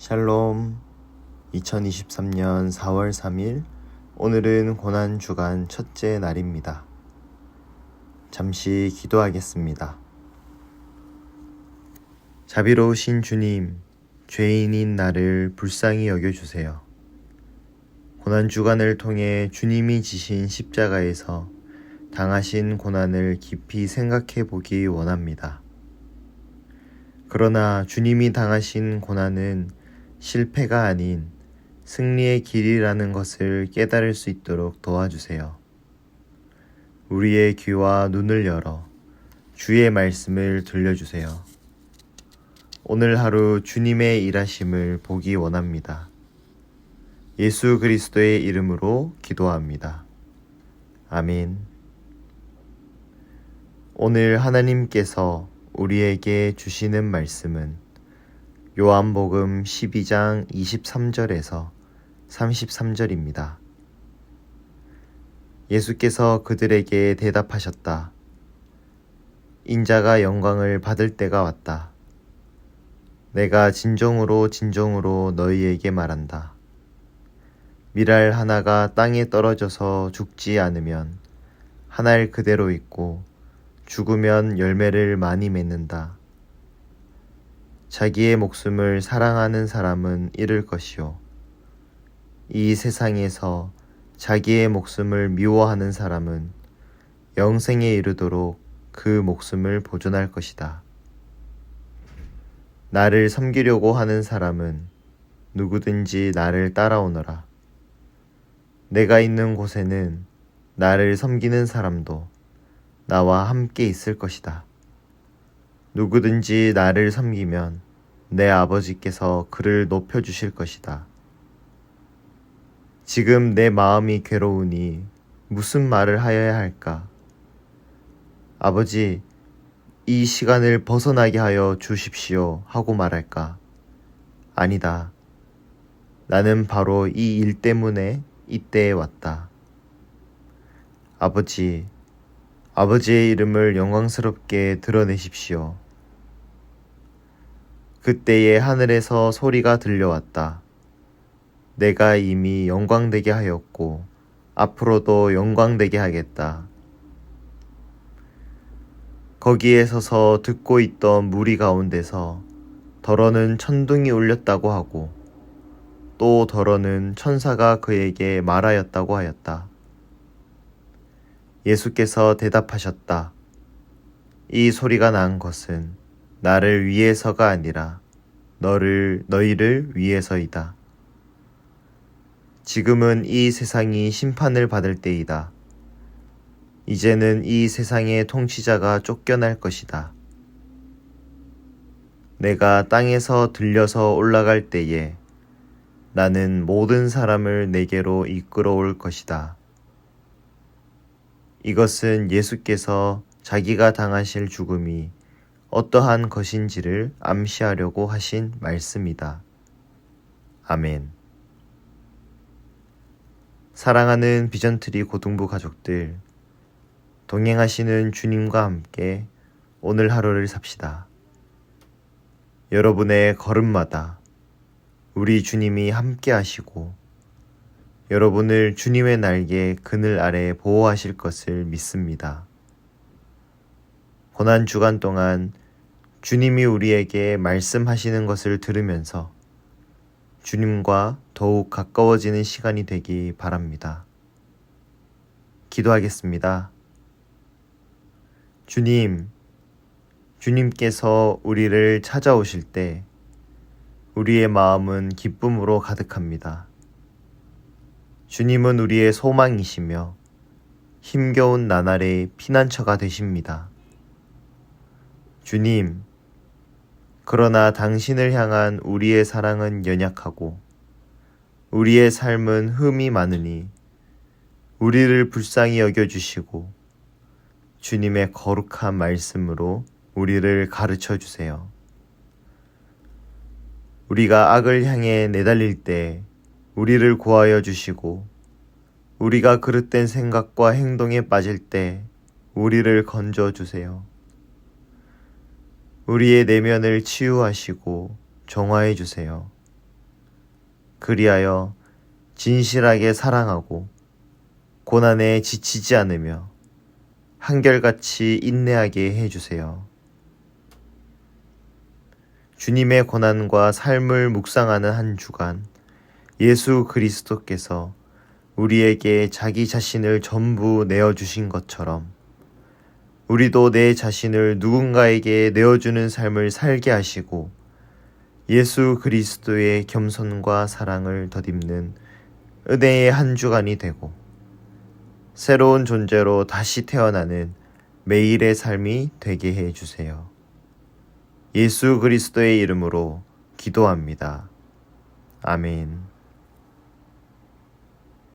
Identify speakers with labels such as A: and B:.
A: 샬롬 2023년 4월 3일 오늘은 고난 주간 첫째 날입니다. 잠시 기도하겠습니다. 자비로우신 주님, 죄인인 나를 불쌍히 여겨 주세요. 고난 주간을 통해 주님이 지신 십자가에서 당하신 고난을 깊이 생각해 보기 원합니다. 그러나 주님이 당하신 고난은 실패가 아닌 승리의 길이라는 것을 깨달을 수 있도록 도와주세요. 우리의 귀와 눈을 열어 주의 말씀을 들려주세요. 오늘 하루 주님의 일하심을 보기 원합니다. 예수 그리스도의 이름으로 기도합니다. 아멘. 오늘 하나님께서 우리에게 주시는 말씀은 요한복음 12장 23절에서 33절입니다. 예수께서 그들에게 대답하셨다. 인자가 영광을 받을 때가 왔다. 내가 진정으로 진정으로 너희에게 말한다. 미랄 하나가 땅에 떨어져서 죽지 않으면 한 알 그대로 있고 죽으면 열매를 많이 맺는다. 자기의 목숨을 사랑하는 사람은 잃을 것이요. 이 세상에서 자기의 목숨을 미워하는 사람은 영생에 이르도록 그 목숨을 보존할 것이다. 나를 섬기려고 하는 사람은 누구든지 나를 따라오너라. 내가 있는 곳에는 나를 섬기는 사람도 나와 함께 있을 것이다. 누구든지 나를 섬기면 내 아버지께서 그를 높여주실 것이다. 지금 내 마음이 괴로우니 무슨 말을 하여야 할까? 아버지, 이 시간을 벗어나게 하여 주십시오 하고 말할까? 아니다. 나는 바로 이 일 때문에 이때에 왔다. 아버지, 아버지의 이름을 영광스럽게 드러내십시오. 그때에 하늘에서 소리가 들려왔다. 내가 이미 영광되게 하였고, 앞으로도 영광되게 하겠다. 거기에 서서 듣고 있던 무리 가운데서 덜어는 천둥이 울렸다고 하고, 또 덜어는 천사가 그에게 말하였다고 하였다. 예수께서 대답하셨다. 이 소리가 난 것은 나를 위해서가 아니라 너를, 너희를 위해서이다. 지금은 이 세상이 심판을 받을 때이다. 이제는 이 세상의 통치자가 쫓겨날 것이다. 내가 땅에서 들려서 올라갈 때에 나는 모든 사람을 내게로 이끌어 올 것이다. 이것은 예수께서 자기가 당하실 죽음이 어떠한 것인지를 암시하려고 하신 말씀이다. 아멘. 사랑하는 비전트리 고등부 가족들, 동행하시는 주님과 함께 오늘 하루를 삽시다. 여러분의 걸음마다 우리 주님이 함께 하시고 여러분을 주님의 날개 그늘 아래 보호하실 것을 믿습니다. 고난 주간 동안 주님이 우리에게 말씀하시는 것을 들으면서 주님과 더욱 가까워지는 시간이 되기 바랍니다. 기도하겠습니다. 주님, 주님께서 우리를 찾아오실 때 우리의 마음은 기쁨으로 가득합니다. 주님은 우리의 소망이시며 힘겨운 나날의 피난처가 되십니다. 주님, 그러나 당신을 향한 우리의 사랑은 연약하고 우리의 삶은 흠이 많으니 우리를 불쌍히 여겨주시고 주님의 거룩한 말씀으로 우리를 가르쳐 주세요. 우리가 악을 향해 내달릴 때 우리를 구하여 주시고 우리가 그릇된 생각과 행동에 빠질 때 우리를 건져 주세요. 우리의 내면을 치유하시고 정화해 주세요. 그리하여 진실하게 사랑하고 고난에 지치지 않으며 한결같이 인내하게 해 주세요. 주님의 고난과 삶을 묵상하는 한 주간 예수 그리스도께서 우리에게 자기 자신을 전부 내어주신 것처럼 우리도 내 자신을 누군가에게 내어주는 삶을 살게 하시고 예수 그리스도의 겸손과 사랑을 덧입는 은혜의 한 주간이 되고 새로운 존재로 다시 태어나는 매일의 삶이 되게 해 주세요. 예수 그리스도의 이름으로 기도합니다. 아멘.